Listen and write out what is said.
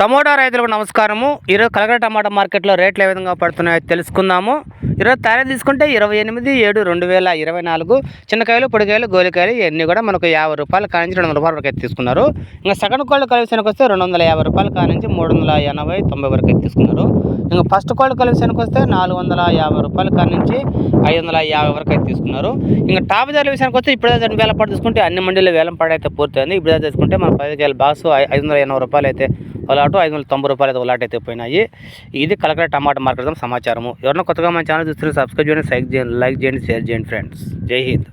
Tomato రైతులకు నమస్కారము. ఈరోజు కలగడ టమాటా మార్కెట్లో రేట్లు ఏ విధంగా పడుతున్నాయో తెలుసుకుందాము. ఈరోజు తారే తీసుకుంటే ఇరవై ఎనిమిది ఏడు రెండు వేల ఇరవై నాలుగు చిన్నకాయలు పొడికాయలు గోలికాయలు ఇవన్నీ కూడా మనకు యాభై రూపాయలు కానించి రెండు వందల రూపాయల వరకు అయితే తీసుకున్నారు. ఇంకా సెకండ్ కోల్డ్ కలిసినకి వస్తే రెండు వందల యాభై రూపాయలు కానించి మూడు వందల ఎనభై తొంభై వరకు అయితే తీసుకున్నారు. ఇంకా ఫస్ట్ కోల్డ్ కలిసినకి వస్తే నాలుగు వందల యాభై రూపాయలు కానించి ఐదు వందల యాభై వరకు అయితే తీసుకున్నారు. ఇంకా టాప్ ధరల విషయానికి వస్తే ఇప్పుడు రెండు వేల పాటు తీసుకుంటే అన్ని మండీలు వేలం పాడైతే పూర్తయింది. ఇప్పుడు తీసుకుంటే మన పదికేల బాక్స్ ఐదు వందల ఎనభై రూపాయలు అయితే ఒకలాటు ఐదు వందల తొంభై రూపాయలు అయితే అయితే పోయినాయి. ఇది కలకల టమాటా మార్కెట్ సమాచారము. ఎవరైనా కొత్తగా మన ఛానల్ చూస్తున్న సబ్స్క్రైబ్ చేయండి లైక్ చేయండి లైక్ చేయండి షేర్ చేయండి ఫ్రెండ్స్. జై హింద్.